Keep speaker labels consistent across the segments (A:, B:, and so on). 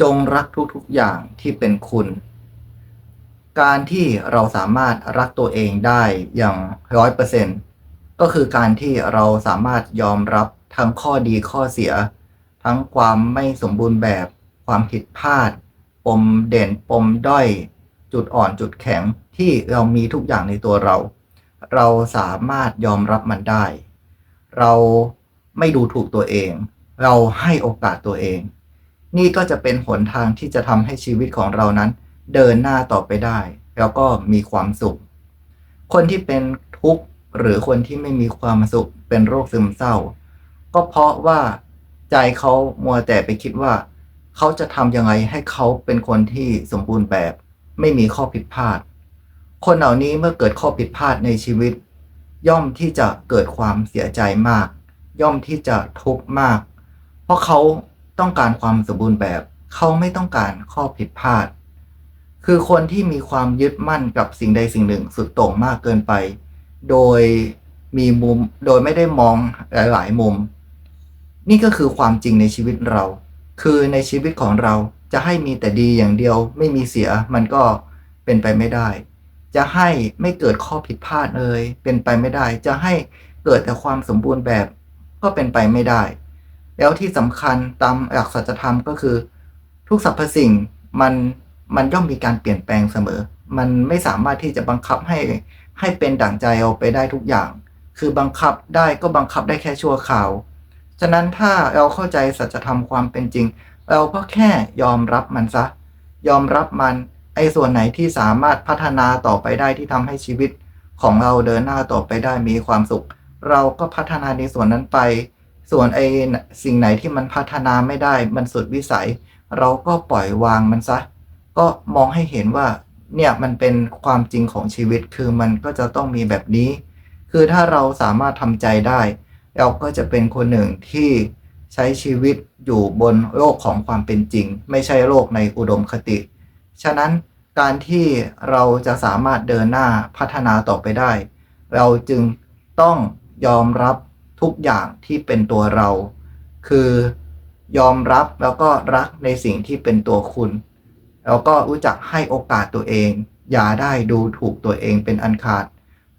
A: จงรักทุกๆอย่างที่เป็นคุณ การที่เราสามารถรักตัวเองได้อย่างร้อยเปอร์เซ็นต์ก็คือการที่เราสามารถยอมรับทั้งข้อดีข้อเสีย ทั้งความไม่สมบูรณ์แบบ ความผิดพลาด ปมเด่นปมด้อย จุดอ่อนจุดแข็งที่เรามีทุกอย่างในตัวเรา เราสามารถยอมรับมันได้ เราไม่ดูถูกตัวเอง เราให้โอกาสตัวเอง นี่ก็จะเป็นหนทางที่จะทำให้ชีวิตของเรานั้น เดินหน้าต่อไปได้ แล้วก็มีความสุข คนที่เป็นทุกข์หรือคนที่ไม่มีความสุขเป็นโรคซึมเศร้า ก็เพราะว่าใจเขามัวแต่ไปคิดว่า เขาจะทำยังไงให้เขาเป็นคนที่สมบูรณ์แบบ ไม่มีข้อผิดพลาด คนเหล่านี้เมื่อเกิดข้อผิดพลาดในชีวิต ย่อมที่จะเกิดความเสียใจมาก ย่อมที่จะทุกข์มาก เพราะเขา ต้องการความสมบูรณ์แบบ เขาไม่ต้องการข้อผิดพลาด คือคนที่มีความยึดมั่นกับสิ่งใดสิ่งหนึ่งสุดโต่งมากเกินไป โดยมีมุมโดยไม่ได้มองหลาย ๆ มุม นี่ก็คือความจริงในชีวิตเรา คือในชีวิตของเราจะให้มีแต่ดีอย่างเดียว ไม่มีเสียมันก็เป็นไปไม่ได้ จะให้ไม่เกิดข้อผิดพลาดเลยเป็นไปไม่ได้ จะให้เกิดแต่ความสมบูรณ์แบบก็เป็นไปไม่ได้ แล้วที่สำคัญตามหลักสัจธรรมก็คือ ทุกสรรพสิ่งมันมันย่อมมีการเปลี่ยนแปลงเสมอ มันไม่สามารถที่จะบังคับให้ให้เป็นดั่งใจเอาไปได้ทุกอย่าง คือบังคับได้ก็บังคับได้แค่ชั่วคราว ฉะนั้นถ้าเราเข้าใจสัจธรรมความเป็นจริง เราก็แค่ยอมรับมันซะ ยอมรับมันไอ้ส่วนไหนที่สามารถพัฒนาต่อไปได้ที่ทำให้ชีวิตของเราเดินหน้าต่อไปได้มีความสุข เราก็พัฒนาในส่วนนั้นไป ส่วนไอ้สิ่งไหนที่มันพัฒนาไม่ได้มันสุดวิสัย เราก็ปล่อยวางมันซะ ก็มองให้เห็นว่าเนี่ยมันเป็นความจริงของชีวิตคือมันก็จะต้องมีแบบนี้ คือถ้าเราสามารถทำใจได้ เราก็จะเป็นคนหนึ่งที่ใช้ชีวิตอยู่บนโลกของความเป็นจริง ไม่ใช่โลกในอุดมคติ ฉะนั้นการที่เราจะสามารถเดินหน้าพัฒนาต่อไปได้ เราจึงต้องยอมรับ ทุกอย่างที่เป็นตัวเรา คือยอมรับแล้วก็รักในสิ่งที่เป็นตัวคุณ แล้วก็รู้จักให้โอกาสตัวเอง อย่าได้ดูถูกตัวเองเป็นอันขาด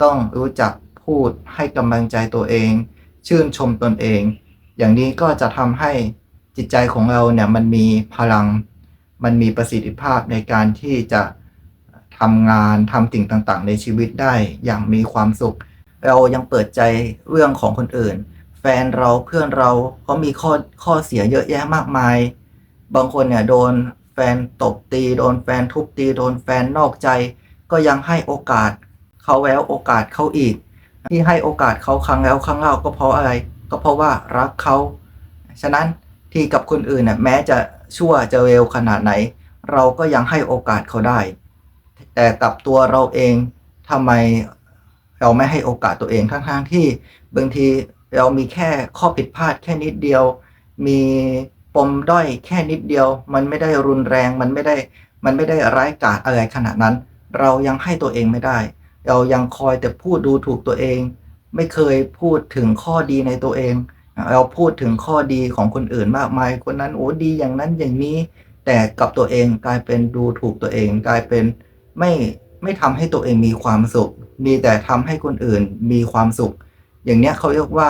A: ต้องรู้จักพูดให้กำลังใจตัวเอง ชื่นชมตนเอง อย่างนี้ก็จะทำให้จิตใจของเราเนี่ยมันมีพลัง มันมีประสิทธิภาพในการที่จะทำงานทำสิ่งต่างๆ ในชีวิตได้อย่างมีความสุข เรายังเปิดใจเรื่องของคนอื่น แฟนเราเพื่อนเราเขามีข้อข้อเสียเยอะแยะมากมาย บางคนเนี่ยโดนแฟนตบตี โดนแฟนทุบตี โดนแฟนนอกใจ ก็ยังให้โอกาสเขาแล้วโอกาสเขาอีก ที่ให้โอกาสเขาครั้งแล้วครั้งเล่าก็เพราะอะไร ก็เพราะว่ารักเขาฉะนั้นที่กับคนอื่นเนี่ยแม้จะชั่วจะเร็วขนาดไหน เราก็ยังให้โอกาสเขาได้ แต่กับตัวเราเองทำไม เราไม่ให้โอกาสตัวเองทั้งๆที่บางทีเรามีแค่ข้อผิดพลาดแค่นิดเดียว มีปมด้อยแค่นิดเดียว มันไม่ได้รุนแรงมันไม่ได้มันไม่ได้ร้ายกาจอะไรขนาดนั้น เรายังให้ตัวเองไม่ได้ เรายังคอยแต่พูดดูถูกตัวเอง ไม่เคยพูดถึงข้อดีในตัวเอง เราพูดถึงข้อดีของคนอื่นมากมายคนนั้นโอ้ดีอย่างนั้นอย่างนี้ แต่กับตัวเองกลายเป็นดูถูกตัวเอง กลายเป็นไม่ไม่ทำให้ตัวเองมีความสุข มีแต่ทำให้คนอื่นมีความสุข อย่างเนี้ยเขาเรียกว่า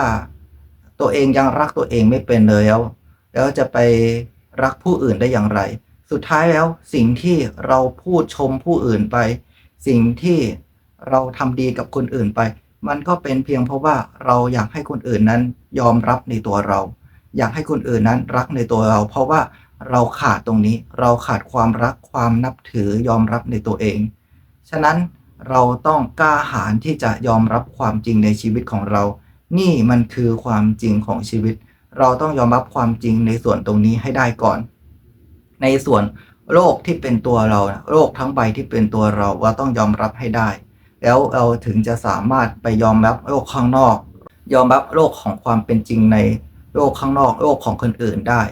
A: ตัวเองยังรักตัวเองไม่เป็นเลยแล้ว แล้วจะไปรักผู้อื่นได้อย่างไร สุดท้ายแล้วสิ่งที่เราพูดชมผู้อื่นไป สิ่งที่เราทำดีกับคนอื่นไป มันก็เป็นเพียงเพราะว่าเราอยากให้คนอื่นนั้นยอมรับในตัวเรา อยากให้คนอื่นนั้นรักในตัวเรา เพราะว่าเราขาดตรงนี้ เราขาดความรักความนับถือยอมรับในตัวเอง ฉะนั้น เราต้องกล้าหาญที่จะยอมรับความจริงในชีวิตของเรา นี่มันคือความจริงของชีวิต เราต้องยอมรับความจริงในส่วนตรงนี้ให้ได้ก่อน ในส่วนโลกที่เป็นตัวเราโลกทั้งใบที่เป็นตัวเราเราต้องยอมรับให้ได้ แล้วเราถึงจะสามารถไปยอมรับโลกข้างนอก ยอมรับโลกของความเป็นจริงในโลกข้างนอกโลกของคนอื่นได้